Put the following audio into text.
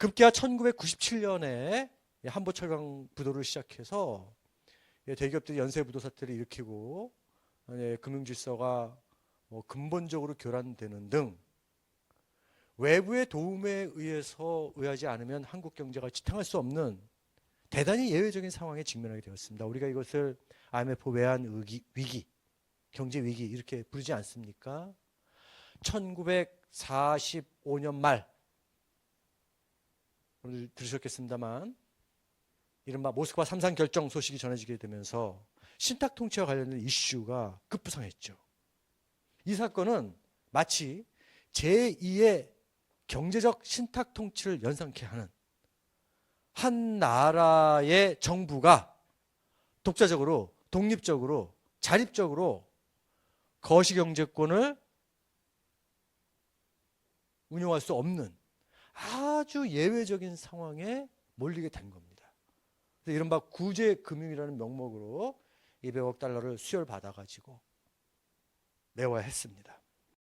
급기야 1997년에 한보철강 부도를 시작해서 예, 대기업들이 연쇄 부도 사태를 일으키고 예, 금융 질서가 뭐 근본적으로 교란되는 등 외부의 도움에 의해서 의하지 않으면 한국 경제가 지탱할 수 없는 대단히 예외적인 상황에 직면하게 되었습니다. 우리가 이것을 IMF 외환 위기, 위기 경제 위기 이렇게 부르지 않습니까? 1945년 말 오늘 들으셨겠습니다만 이른바 모스크바 삼상 결정 소식이 전해지게 되면서 신탁 통치와 관련된 이슈가 급부상했죠. 이 사건은 마치 제2의 경제적 신탁 통치를 연상케 하는 한 나라의 정부가 독자적으로 독립적으로 자립적으로 거시경제권을 운영할 수 없는 아주 예외적인 상황에 몰리게 된 겁니다. 그래서 이른바 구제금융이라는 명목으로 200억 달러를 수혈 받아가지고 내와야 했습니다.